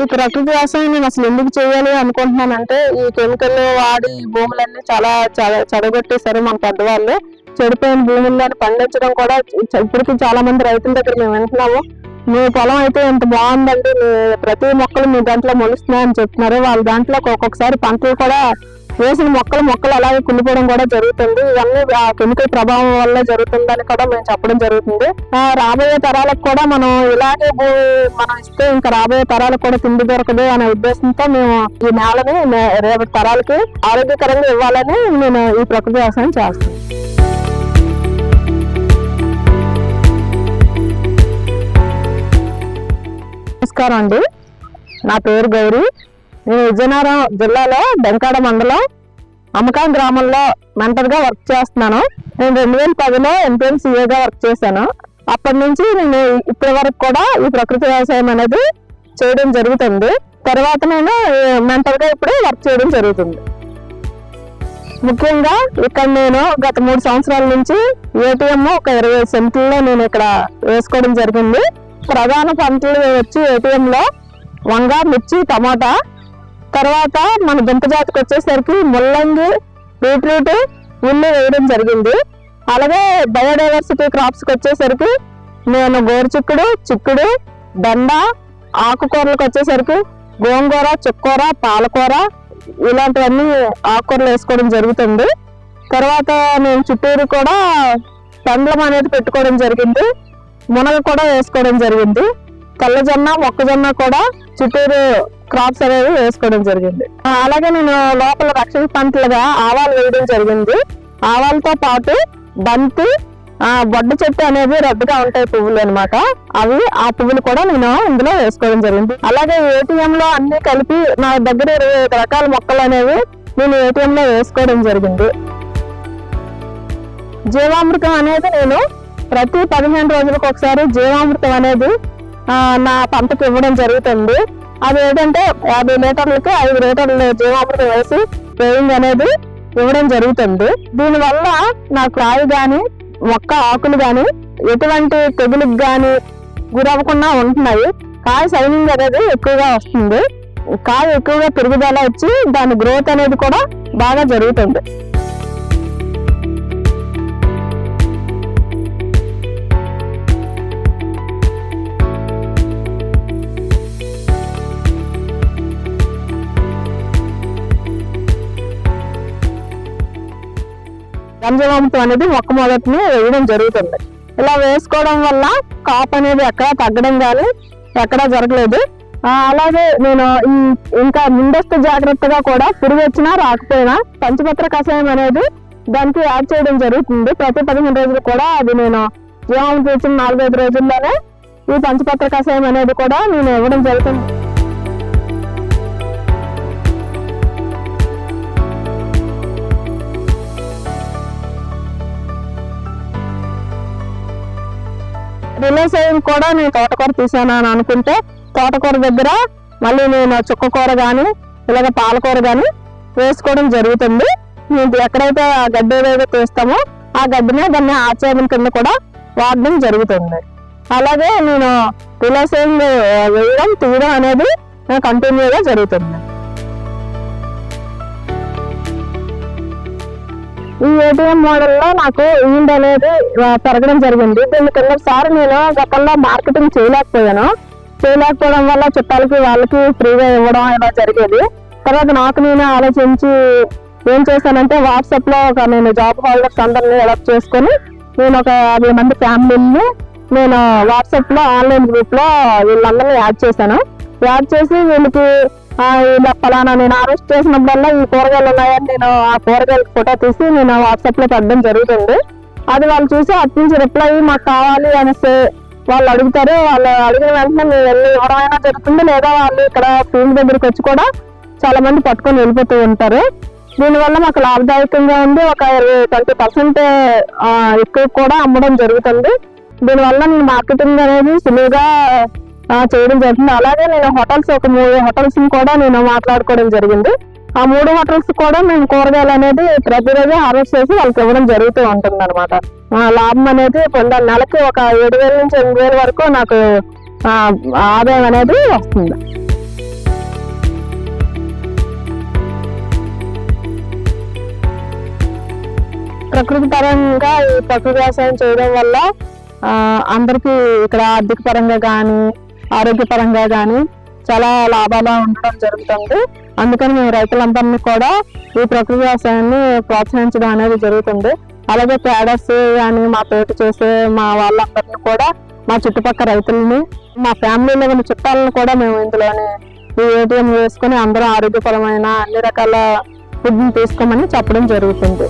ఈ ప్రకృతి వ్యవసాయం నేను అసలు ఎందుకు చేయాలి అనుకుంటున్నానంటే ఈ కెమికల్ వాడి ఈ భూములన్నీ చాలా చెడగొట్టేశారు మన పెద్దవాళ్ళు. చెడిపోయిన భూముల్లో పండించడం కూడా ఇప్పటికీ చాలా మంది రైతుల దగ్గర మేము వింటున్నాము. మీ పొలం అయితే ఎంత బాగుందండి మీ ప్రతి మొక్కలు మీ దాంట్లో మొలుస్తున్నాయని చెప్తున్నారు. వాళ్ళ దాంట్లో ఒక్కొక్కసారి పంటలు కూడా వేసిన మొక్కలు మొక్కలు అలాగే కుళ్ళిపోవడం కూడా జరుగుతుంది. ఇవన్నీ ఆ కెమికల్ ప్రభావం వల్ల జరుగుతుందని కూడా మేము చెప్పడం జరుగుతుంది. ఆ రాబోయే తరాలకు కూడా మనం ఇలాగే భూమి మనం ఇస్తే ఇంకా రాబోయే తరాలకు కూడా తిండి దొరకదు అనే ఉద్దేశంతో మేము ఈ నేలని రేపటి తరాలకి ఆరోగ్యకరంగా ఇవ్వాలని నేను ఈ ప్రకృతి వ్యవసాయం చేస్తాను నమస్కారం అండి. నా పేరు గౌరీ. నేను విజయనగరం జిల్లాలో బెంకాడ మండలం అమ్మకాం గ్రామంలో మెంటర్గా వర్క్ చేస్తున్నాను. నేను రెండు వేల పదిలో ఎంపీఎంసీఏగా వర్క్ చేశాను. అప్పటి నుంచి నేను ఇప్పటి వరకు కూడా ఈ ప్రకృతి వ్యవసాయం అనేది చేయడం జరుగుతుంది. తర్వాత నేను మెంటర్గా ఇప్పుడు వర్క్ చేయడం జరుగుతుంది. ముఖ్యంగా ఇక్కడ నేను గత మూడు సంవత్సరాల నుంచి ఏటీఎం ఒక ఇరవై సెంట్లలో నేను ఇక్కడ వేసుకోవడం జరిగింది. ప్రధాన పంటలు వచ్చి ఏటీఎంలో వంగ మిర్చి టమాటా తర్వాత మన దుంప జాతికి వచ్చేసరికి ముల్లంగి బీట్రూట్ ఉల్లి వేయడం జరిగింది. అలాగే బయోడైవర్సిటీ క్రాప్స్కి వచ్చేసరికి నేను గోరుచిక్కుడు చిక్కుడు దండ ఆకుకూరలకు వచ్చేసరికి గోంగూర చుక్కూర పాలకూర ఇలాంటివన్నీ ఆకుకూరలు వేసుకోవడం జరుగుతుంది. తర్వాత నేను చుట్టూరు కూడా పండ్లం అనేది పెట్టుకోవడం జరిగింది. మునగ కూడా వేసుకోవడం జరిగింది. తెల్లజొన్న మొక్కజొన్న కూడా చుట్టూరు క్రాప్స్ అనేవి వేసుకోవడం జరిగింది. అలాగే నేను లోపల రక్షణ పంటలుగా ఆవాలు వేయడం జరిగింది. ఆవాలతో పాటు బంతి ఆ, బొడ్డ చెట్టు అనేది రెడ్గా ఉంటాయి పువ్వులు అనమాట అవి ఆ పువ్వులు కూడా నేను ఇందులో వేసుకోవడం జరిగింది. అలాగే ఏటీఎం లో అన్ని కలిపి నా దగ్గర ఇరవై ఐదు రకాల మొక్కలు అనేవి నేను ఏటీఎం లో వేసుకోవడం జరిగింది. జీవామృతం అనేది నేను ప్రతి పదిహేను రోజులకు ఒకసారి జీవామృతం అనేది నా పంటకు ఇవ్వడం జరుగుతుంది. అది ఏంటంటే యాభై లీటర్లకి ఐదు లీటర్లు జీవామృతం వేసి స్ప్రేయింగ్ అనేది ఇవ్వడం జరుగుతుంది. దీనివల్ల నా కాయ గాని మొక్క ఆకులు గాని ఎటువంటి తెగులుకి గాని గురవ్వకుండా ఉంటున్నాయి. కాయ సైనింగ్ అనేది ఎక్కువగా వస్తుంది. కాయ ఎక్కువగా పెరుగుదల వచ్చి దాని గ్రోత్ అనేది కూడా బాగా జరుగుతుంది. గంజవామృతం అనేది మొక్క మొదటిని వేయడం జరుగుతుంది. ఇలా వేసుకోవడం వల్ల కాపు అనేది ఎక్కడ తగ్గడం కానీ ఎక్కడా జరగలేదు. అలాగే నేను ఈ- ఇంకా ముందస్తు జాగ్రత్తగా కూడా పురుగు వచ్చినా రాకపోయినా పంచపత్ర కషాయం అనేది దానికి యాడ్ చేయడం జరుగుతుంది. ప్రతి పదిహేను రోజులు కూడా అది నేను జీవామృతం వచ్చిన నాలుగైదు రోజుల్లోనే ఈ పంచపత్ర కషాయం అనేది కూడా నేను ఇవ్వడం జరుగుతుంది. రిలీజ్ అయ్యింది కూడా నేను తోటకూర తీసాను అని అనుకుంటే తోటకూర దగ్గర మళ్ళీ నేను చుక్కకూర కానీ ఇలాగ పాలకూర కానీ వేసుకోవడం జరుగుతుంది. మేము ఎక్కడైతే ఆ గడ్డి ఏదైతే తీస్తామో ఆ గడ్డినే దాన్ని ఆచారం కింద కూడా వాడడం జరుగుతుంది. అలాగే నేను రిలేసింగ్ వేయడం తీయడం అనేది కంటిన్యూగా జరుగుతుంది. ఈ ఏటీఎం మోడల్లో నాకు ఈల్డ్ అనేది పెరగడం జరిగింది. దీన్ని కిందసారి నేను గతంలో మార్కెటింగ్ చేయలేకపోయాను. చేయలేకపోవడం వల్ల చుట్టాలకి వాళ్ళకి ఫ్రీగా ఇవ్వడం ఇలా జరిగేది. తర్వాత నాకు నేను ఆలోచించి ఏం చేశానంటే వాట్సాప్లో ఒక నేను జాబ్ హోల్డర్స్ అందరిని అడాప్ట్ చేసుకొని నేను ఒక యాభై మంది ఫ్యామిలీని నేను వాట్సాప్లో ఆన్లైన్ గ్రూప్లో వీళ్ళందరినీ యాడ్ చేశాను. యాడ్ చేసి వీళ్ళకి ఇలా ఫలానా నేను అరెస్ట్ చేసినప్పుడల్లా ఈ కూరగాయలు ఉన్నాయని నేను ఆ కూరగాయల ఫోటో తీసి నేను వాట్సాప్లో పెట్టడం జరుగుతుంది అది వాళ్ళు చూసి అటు నుంచి రిప్లై మాకు కావాలి అనేసి వాళ్ళు అడుగుతారు. వాళ్ళు అడిగిన వెంటనే మేము వెళ్ళి ఇవ్వడమైనా జరుగుతుంది లేదా వాళ్ళు ఇక్కడ ఫీల్డ్ దగ్గరికి వచ్చి కూడా చాలా మంది పట్టుకొని వెళ్ళిపోతూ ఉంటారు. దీనివల్ల మాకు లాభదాయకంగా ఉంది. ఒక ఇరవై ట్వంటీ పర్సెంట్ ఎక్కువ కూడా అమ్మడం జరుగుతుంది. దీనివల్ల నేను మార్కెటింగ్ అనేది సులువుగా చేయడం జరుగుతుంది అలాగే నేను హోటల్స్ ఒక మూడు హోటల్స్ కూడా నేను మాట్లాడుకోవడం జరిగింది. ఆ మూడు హోటల్స్ కూడా మేము కూరగాయలు అనేది ప్రతిరోజు హార్వెస్ట్ చేసి వాళ్ళకి ఇవ్వడం జరుగుతూ ఉంటుంది అనమాట లాభం అనేది పొందాలి నెలకి ఒక ఏడు వేల నుంచి ఎనిమిది వేల వరకు నాకు ఆదాయం అనేది వస్తుంది. ప్రకృతి పరంగా ఈ ప్రకృతి వ్యవసాయం చేయడం వల్ల అందరికీ ఇక్కడ ఆర్థిక పరంగా కానీ ఆరోగ్యపరంగా కానీ చాలా లాభాలు ఉండడం జరుగుతుంది. అందుకని మేము రైతులందరినీ కూడా ఈ ప్రకృతి వ్యవసాయాన్ని ప్రోత్సహించడం అనేది జరుగుతుంది. అలాగే క్యాడర్స్ కానీ మా పేట చేసే మా వాళ్ళందరినీ కూడా మా చుట్టుపక్కల రైతులని మా ఫ్యామిలీలో ఉన్న చుట్టాలను కూడా మేము ఇందులోనే ఈ ఏటీఎం వేసుకొని అందరూ ఆరోగ్యపరమైన అన్ని రకాల ఫుడ్ని తీసుకోమని చెప్పడం జరుగుతుంది.